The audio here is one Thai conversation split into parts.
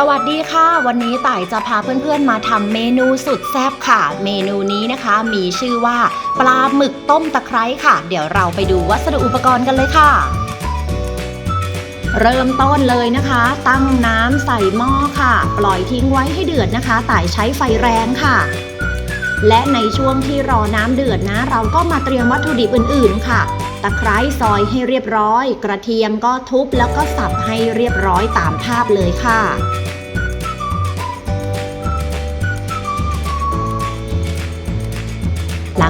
สวัสดีค่ะ วันนี้ต่ายจะพาเพื่อนๆมาทำเมนูสุดแซ่บค่ะ เมนูนี้นะคะ มีชื่อว่าปลาหมึกต้มตะไคร้ค่ะ เดี๋ยวเราไปดูวัสดุอุปกรณ์กันเลยค่ะ เริ่มต้นเลยนะคะ ตั้งน้ำใส่หม้อค่ะ ปล่อยทิ้งไว้ให้เดือดนะคะต่ายใช้ไฟแรงค่ะ และในช่วงที่รอน้ำเดือดนะ เราก็มาเตรียมวัตถุดิบอื่นๆค่ะตะไคร้ซอยให้เรียบร้อย กระเทียมก็ทุบแล้วก็สับให้เรียบร้อยตามภาพเลยค่ะ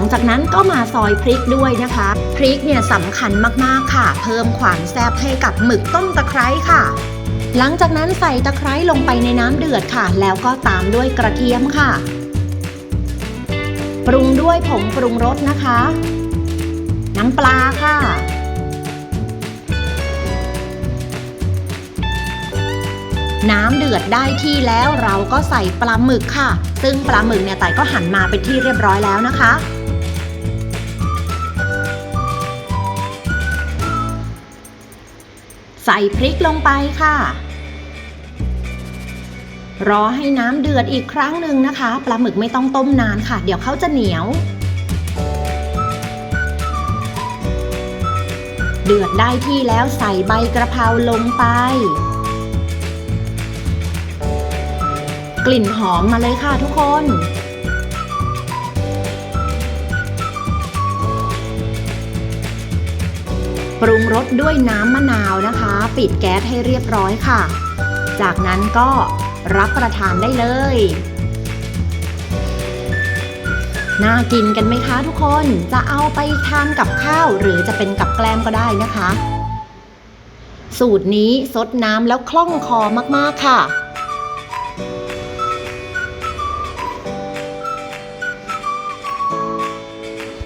ลังจากนั้นก็มาซอยพริกด้วยนะคะ พริกเนี่ยสำคัญมากๆค่ะ เพิ่มความแซ่บให้กับหมึกต้มตะไคร้ค่ะ หลังจากนั้นใส่ตะไคร้ลงไปในน้ำเดือดค่ะ แล้วก็ตามด้วยกระเทียมค่ะ ปรุงด้วยผงปรุงรสนะคะ น้ำปลาค่ะน้ำเดือดได้ที่แล้วเราก็ใส่ปลาหมึกค่ะ ซึ่งปลาหมึกเนี่ยไต่ก็หั่นมาเป็นที่เรียบร้อยแล้วนะคะ ใส่พริกลงไปค่ะ รอให้น้ำเดือดอีกครั้งหนึ่งนะคะ ปลาหมึกไม่ต้องต้มนานค่ะ เดี๋ยวเขาจะเหนียว เดือดได้ที่แล้วใส่ใบกระเพราลงไป กลิ่นหอมมาเลยค่ะทุกคน ปรุงรสด้วยน้ำมะนาวนะคะ ปิดแก๊สให้เรียบร้อยค่ะ จากนั้นก็รับประทานได้เลย น่ากินกันไหมคะทุกคน จะเอาไปทานกับข้าวหรือจะเป็นกับแกล้มก็ได้นะคะ สูตรนี้ซดน้ำแล้วคล่องคอมากๆค่ะ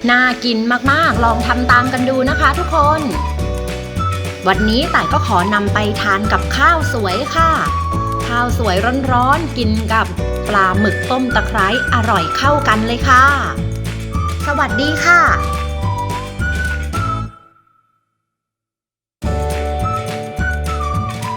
น่ากินมากๆ ลองทำตามกันดูนะคะทุกคน วันนี้ต่ายก็ขอนำไปทานกับข้าวสวยค่ะ ข้าวสวยร้อนๆ กินกับปลาหมึกต้มตะไคร้อร่อยเข้ากันเลยค่ะ สวัสดีค่ะ